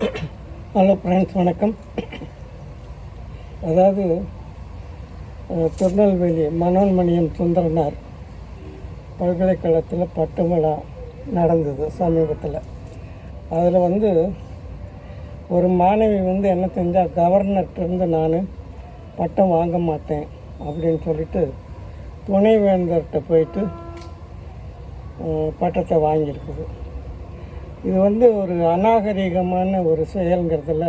Hello friends வணக்கம். அதாவது திருநெல்வேலி மனோன்மணியம் சுந்தரனார் பல்கலைக்கழகத்தில் பட்டு விழா நடந்தது சமீபத்தில். அதில் வந்து ஒரு மாணவி வந்து என்ன செஞ்சால் கவர்னர்கிட்டருந்து நான் பட்டம் வாங்க மாட்டேன் அப்படின்னு சொல்லிட்டு துணைவேந்தர்கிட்ட போயிட்டு பட்டத்தை வாங்கியிருக்குது. இது வந்து ஒரு அநாகரிகமான ஒரு செயல்ங்கிறதுல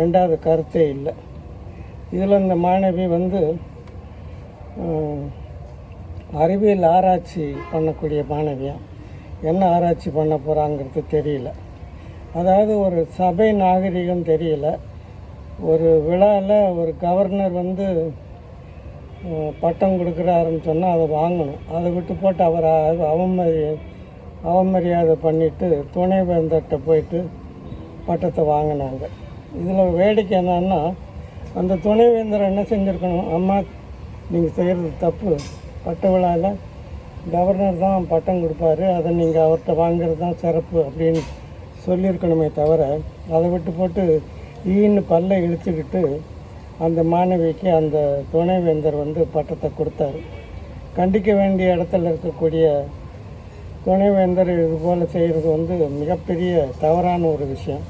ரெண்டாவது கருத்தே இல்லை. இதில் இந்த மாணவி வந்து அறிவியல் ஆராய்ச்சி பண்ணக்கூடிய மாணவியாக என்ன ஆராய்ச்சி பண்ண போகிறாங்கிறது தெரியல. அதாவது ஒரு சபை நாகரிகம் தெரியல. ஒரு விழாவில் ஒரு கவர்னர் வந்து பட்டம் கொடுக்குறாருன்னு சொன்னால் அதை வாங்கணும். அதை விட்டு போட்டு அவரை அவமதி அவமரியாதை பண்ணிவிட்டு துணைவேந்தர்கிட்ட போயிட்டு பட்டத்தை வாங்கினாங்க. இதில் வேடிக்கை என்னன்னா அந்த துணைவேந்தர் என்ன செஞ்சுருக்கணும்? அம்மா நீங்கள் செய்கிறது தப்பு. பட்ட விழாவில் கவர்னர் தான் பட்டம் கொடுப்பாரு. அதை நீங்கள் அவர்கிட்ட வாங்குறது தான் சிறப்பு அப்படின்னு சொல்லியிருக்கணுமே தவிர அதை விட்டு போட்டு ஈன்னு பல்லை இழுத்துக்கிட்டு அந்த மாணவிக்கு அந்த துணைவேந்தர் வந்து பட்டத்தை கொடுத்தாரு. கண்டிக்க வேண்டிய இடத்துல இருக்கக்கூடிய துணைவேந்தர் இது போல் செய்கிறது வந்து மிகப்பெரிய தவறான ஒரு விஷயம்.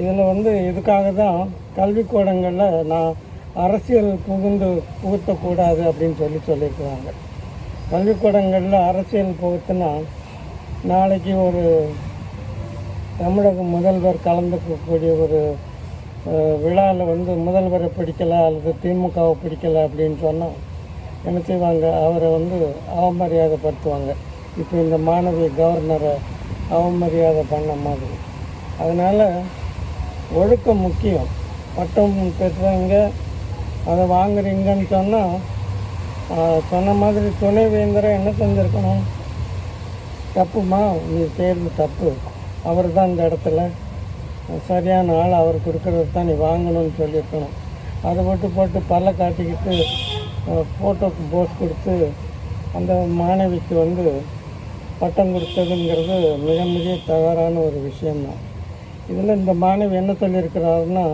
இதில் வந்து இதுக்காக தான் கல்விக்கூடங்களில் நான் அரசியல் புகுந்து புகுத்தக்கூடாது அப்படின்னு சொல்லி சொல்லியிருக்கிறாங்க. கல்விக்கூடங்களில் அரசியல் புகுத்துனா நாளைக்கு ஒரு தமிழக முதல்வர் கலந்துக்கக்கூடிய ஒரு விழாவில் வந்து முதல்வரை பிடிக்கலை அல்லது திமுகவை பிடிக்கலை அப்படின்னு சொன்னால் என்ன செய்வாங்க? அவரை வந்து அவமரியாதைப்படுத்துவாங்க. இப்போ இந்த மாணவி கவர்னரை அவமரியாதை பண்ண மாதிரி. அதனால் ஒழுக்கம் முக்கியம். பட்டம் பெற்றவங்க அதை வாங்குறீங்கன்னு சொன்னால் சொன்ன மாதிரி துணைவேந்தரை என்ன செஞ்சுருக்கணும்? தப்புமா? நீ செய்கிறது தப்பு. அவர் தான் இந்த இடத்துல. சரியான ஆள் அவர் கொடுக்கறது தான் நீ வாங்கணும்னு சொல்லியிருக்கணும். அதை விட்டு போட்டு பல்ல காட்டிக்கிட்டு ஃபோட்டோக்கு போஸ் கொடுத்து அந்த மாணவிக்கு வந்து பட்டம் கொடுத்ததுங்கிறது மிக மிக தவறான ஒரு விஷயம்தான். இதில் இந்த மாணவி என்ன சொல்லியிருக்கிறாருன்னா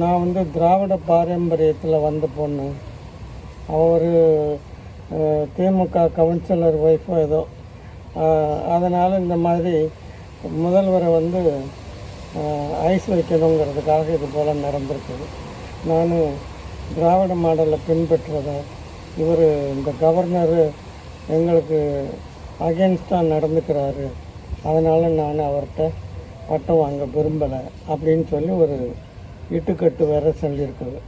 நான் வந்து திராவிட பாரம்பரியத்தில் வந்த பொண்ணு. அவர் திமுக கவுன்சிலர் ஒய்ஃபோ ஏதோ. அதனால் இந்த மாதிரி முதல்வரை வந்து ஐஸ் வைக்கணுங்கிறதுக்காக இது போல் நடந்திருக்குது. நான் திராவிட மாடலை பின்பற்றுறத இவர் இந்த கவர்னரு எங்களுக்கு அகேன்ஸ்டாக நடந்துக்கிறாரு. அதனால் நான் அவர்கிட்ட பட்டம் வாங்க விரும்பலை அப்படின்னு சொல்லி ஒரு இட்டுக்கட்டு வேற சொல்லியிருக்குது.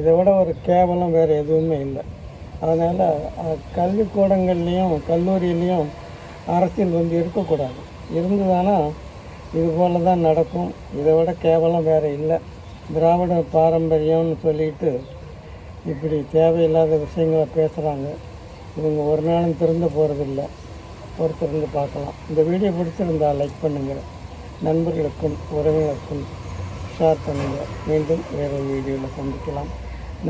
இதை விட ஒரு கேவலம் வேறு எதுவுமே இல்லை. அதனால் கல்விக்கூடங்கள்லேயும் கல்லூரியிலையும் அரசியல் வந்து இருக்கக்கூடாது. இருந்ததானா? இது போல தான் நடக்கும். இதை விட கேவலம் வேறு இல்லை. திராவிட பாரம்பரியம்னு சொல்லிட்டு இப்படி தேவையில்லாத விஷயங்களை பேசுகிறாங்க இவங்க ஒரு நாளும் திருந்த போகிறதில்ல பொறுத்திருந்து பார்க்கலாம். இந்த வீடியோ பிடிச்சிருந்தா லைக் பண்ணுங்கள் நண்பர்களுக்கும் உறவினருக்கும் ஷேர் பண்ணுங்கள் மீண்டும் வேறு வீடியோவில் சந்திக்கலாம்.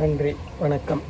நன்றி. வணக்கம்.